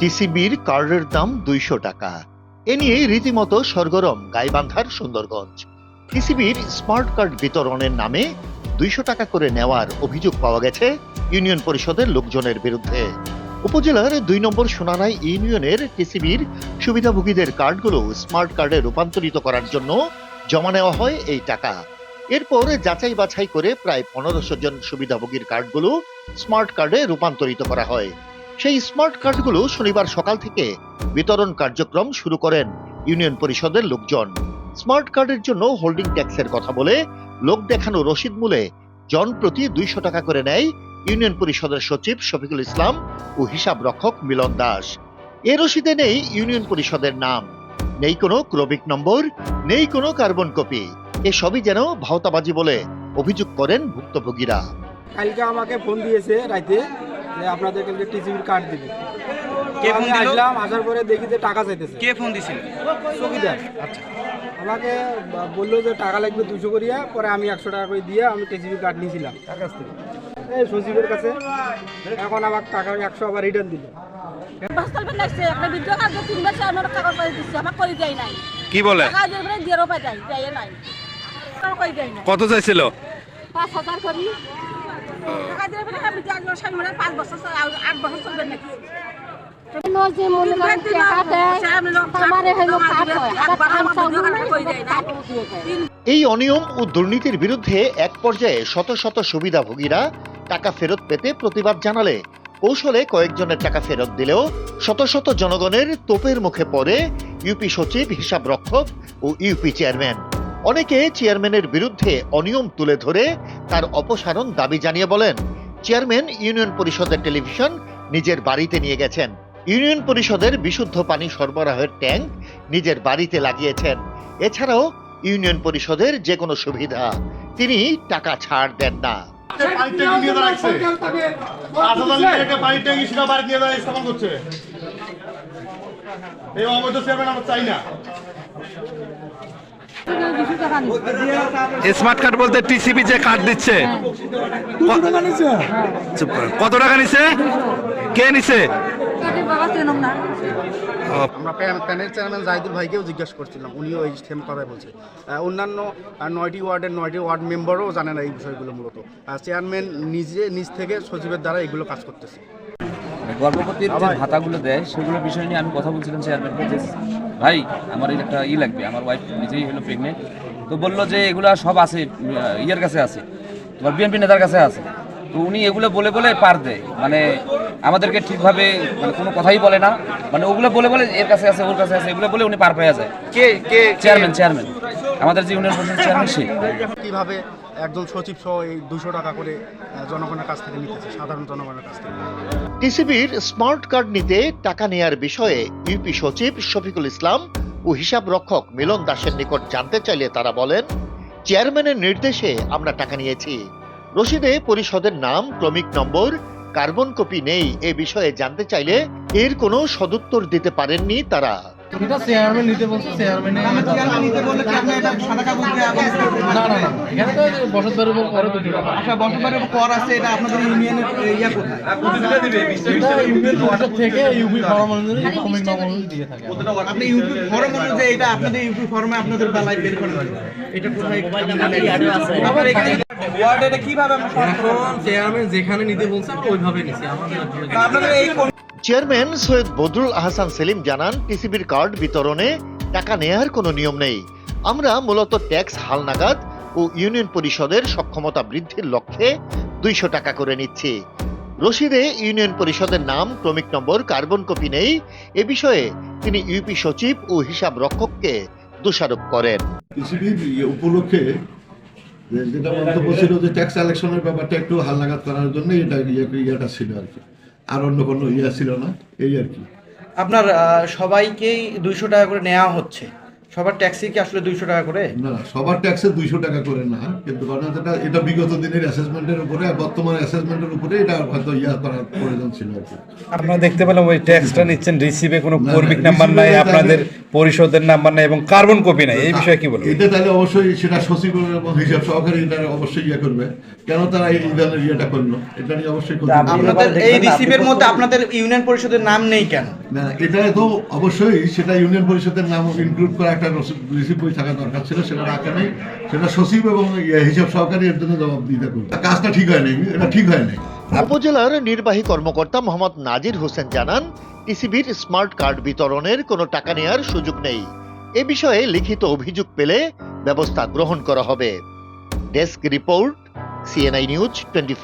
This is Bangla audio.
টিসিবির কার্ডের দাম দুইশো টাকা। এ নিয়ে রীতিমতো সরগরম গাইবান্ধার সুন্দরগঞ্জ। টিসিবির স্মার্ট কার্ড বিতরণের নামে দুইশো টাকা করে নেওয়ার অভিযোগ পাওয়া গেছে ইউনিয়ন পরিষদের লোকজনের বিরুদ্ধে। উপজেলার দুই নম্বর সোনারাই ইউনিয়নের টিসিবির সুবিধাভোগীদের কার্ডগুলো স্মার্ট কার্ডে রূপান্তরিত করার জন্য জমা নেওয়া হয় এই টাকা। এরপর যাচাই বাছাই করে প্রায় পনেরোশো জন সুবিধাভোগীর কার্ডগুলো স্মার্ট কার্ডে রূপান্তরিত করা হয়। সেই স্মার্ট কার্ডগুলো শনিবার সকাল থেকে বিতরণ কার্যক্রম শুরু করেন ইউনিয়ন পরিষদের লোকজন। স্মার্ট কার্ডের জন্য হোল্ডিং ট্যাক্সের কথা বলে লোক দেখানো রসিদ মূলে জন প্রতি দুইশো টাকা করে নেয় ইউনিয়ন পরিষদের সচিব শফিকুল ইসলাম ও হিসাব রক্ষক মিলন দাস। এ রসিদে নেই ইউনিয়ন পরিষদের নাম, নেই কোনো ক্রমিক নম্বর, নেই কোনো কার্বন কপি। এসবই যেন ভাওতাবাজি বলে অভিযোগ করেন ভুক্তভোগীরা। কালকে আমাকে ফোন দিয়েছে রাইতে যে আপনাদের কালকে টিসিবির কার্ড দিবে। কে ফোন আমি দিল? আসলাম আসার পরে দেখি যে টাকা চাইতেছে। কে ফোন দিছিল? চকিদার আচ্ছা। আমাকে বলল যে টাকা লাগবে দুশো করিয়া পরে আমি একশো টাকা করে দিয়ে আমি টিসিবি কার্ড নিয়েছিলাম। তার কাছ থেকে? এই সচিবের কাছে। এখন আমার টাকা একশো আবার রিটার্ন দিল। কি বলে? কত চাইছিল? মানে মানে মনে হয় দেয় এই অনিয়ম ও দুর্নীতির বিরুদ্ধে এক পর্যায়ে শত শত সুবিধাভোগীরা টাকা ফেরত পেতে প্রতিবাদ জানালে। কৌশলে কয়েকজনের টাকা ফেরত দিলেও শত শত জনগণের তোপের মুখে পড়ে ইউপি সচিব হিসাব রক্ষক ও ইউপি চেয়ারম্যান। অনেকে চেয়ারম্যানের বিরুদ্ধে অনিয়ম তুলে ধরে তার অপসারণ দাবি জানিয়ে বলেন চেয়ারম্যান ইউনিয়ন পরিষদের টেলিভিশন নিজের বাড়িতে নিয়ে গেছেন। ইউনিয়ন পরিষদের বিশুদ্ধ পানি সরবরাহের ট্যাঙ্ক নিজের বাড়িতে লাগিয়েছেন। এছাড়াও ইউনিয়ন পরিষদের যে কোনো সুবিধা তিনি টাকা ছাড় দেন না। এই অবৈধ চেয়ারম্যান আমরা চাই না। স্মার্ট কার্ড বলতে টিসিবি যে কার্ড দিচ্ছে। কত টাকা নিছে? কে নিছে? আমরা প্যান- প্যানেল চেয়ারম্যান জাহিদুল ভাইকেও জিজ্ঞাসা করছিলাম উনিও এই সেম কথাই বলছে। অন্যান্য নয়টি ওয়ার্ডের নয়টি ওয়ার্ড মেম্বারও জানে না এই বিষয়গুলো মূলত। আর চেয়ারম্যান নিজে নিজ থেকে সচিবের দ্বারা এগুলো কাজ করতেছে। গর্ভবতীর যে ভাতাগুলো দেয় সেগুলো বিষয় নিয়ে আমি কথা বলছিলাম চেয়ারম্যানকে যে ভাই আমার একটা ই লাগবে আমার ওয়াইফ নিজেই হলো প্রেগনেন্ট তো বলল যে এগুলো সব আছে ইয়ের কাছে আছে তোমার বিএনপি নেতার কাছে আছে। তো উনি এগুলো বলে বলে পার দেয় মানে আমাদেরকে ঠিকভাবে মানে কোনো কথাই বলে না মানে ওগুলো বলে বলে এর কাছে আছে ওর কাছে আছে এগুলো বলে উনি পার পেয়ে যায়। কে কে চেয়ারম্যান চেয়ারম্যান আমাদের যে ইউনিয়ন পরিষদের চেয়ারম্যান সে। কীভাবে একজন সচিব সহ এই দুশো টাকা করে জনগণের কাছ থেকে নিতেছে, সাধারণ জনগণের কাছ থেকে। টিসিবির স্মার্ট কার্ড নিতে টাকা নেয়ার বিষয়ে ইউপি সচিব শফিকুল ইসলাম ও হিসাব রক্ষক মিলন দাসের নিকট জানতে চাইলে তারা বলেন, চেয়ারম্যানের নির্দেশে আমরা টাকা নিয়েছি। রসিদে পরিষদের নাম, ক্রমিক নম্বর, কার্বন কপি নেই, এ বিষয়ে জানতে চাইলে এর কোনো সদুত্তর দিতে পারেননি তারা। এটা চেয়ারম্যান নিতে বলছে চেয়ারম্যানে না না না এখানে তো বসতবাড়ির উপর পরে দুটো টাকা। আচ্ছা আছে এটা আপনাদের ইউনিয়নের ইয়া কোথায়? এটা ইউপি পরিষদ থেকে ইউপি ফর্ম অনুযায়ী শ্রমিক নম দিয়ে। থাকে। আপনি ইউপি ফর্ম অনুযায়ী এটা আপনাদের ইউপি ফর্মে আপনাদের বেলায় বের করে এটা কোথায় আবার এখানে ওয়ার্ড এটা কীভাবে আমরা চেয়ারম্যান যেখানে নিতে বলছে আমরা ওইভাবে নিছি আমাদের আপনাদের এই চেয়ারম্যান সৈয়দ বদরুল আহসান সেলিম জানান টিসিবির কার্ড বিতরণে টাকা নেয়ার কোনো নিয়ম নেই। আমরা মূলত ট্যাক্স হালনাগাদ ও ইউনিয়ন পরিষদের সক্ষমতা বৃদ্ধির লক্ষ্যে দুইশো টাকা করে নিচ্ছি। রশিদে ইউনিয়ন পরিষদের নাম, ক্রমিক নম্বর, কার্বন কপি নেই। এ বিষয়ে তিনি ইউপি সচিব ও হিসাব রক্ষককে দোষারোপ করেন। উপলক্ষে যেটা মন্তব্য ছিল যে ট্যাক্স কালেকশনের ব্যাপারটা একটু হালনাগাদ করার জন্য এটা ইয়ে- ইয়েটা ছিল আর কি। আর অন্য কোনো ইয়ে ছিল না, এই আর কি। আপনার সবাইকেই দুইশো টাকা করে নেওয়া হচ্ছে। সবার ট্যাক্সি কি আসলে দুইশো টাকা করে? না সবার ট্যাক্সে দুইশো টাকা করে না কিন্তু কারণ এটা এটা বিগত দিনের অ্যাসেসমেন্টের উপরে আর বর্তমান অ্যাসেসমেন্টের উপরে এটা হয়তো ইয়া করার প্রয়োজন ছিল আর কি। আপনারা দেখতে পেলাম ওই ট্যাক্সটা নিচ্ছেন রিসিভে কোনো কর্মিক নাম্বার নাই আপনাদের পরিশোধের নাম্বার নেই এবং কার্বন কপি নেই এই বিষয়ে কি বলবেন এটা তাহলে অবশ্যই সেটা সচিব এবং হিসাব সহকারী এটা অবশ্যই ইয়ে করবে। কেন তারা এই ধরনের ইয়েটা করল? এটা নিয়ে অবশ্যই করবে। আপনাদের এই রিসিভের মধ্যে আপনাদের ইউনিয়ন পরিষদের নাম নেই কেন? না এটা তো অবশ্যই সেটা ইউনিয়ন পরিষদের নাম ইনক্লুড করা একটা রিসিভ বই থাকা দরকার ছিল, সেটা রাখা নেই। সেটা সচিব এবং ইয়ে হিসাব সহকারী এর জন্য জবাব দিতে করবে কাজটা ঠিক হয় নাই, এটা ঠিক হয় নাই। উপজেলার নির্বাহী কর্মকর্তা মোহাম্মদ নাজির হোসেন জানান টিসিবির স্মার্ট কার্ড বিতরণের কোনো টাকা নেয়ার সুযোগ নেই। এ বিষয়ে লিখিত অভিযোগ পেলে ব্যবস্থা গ্রহণ করা হবে। Desk report, CNI news twenty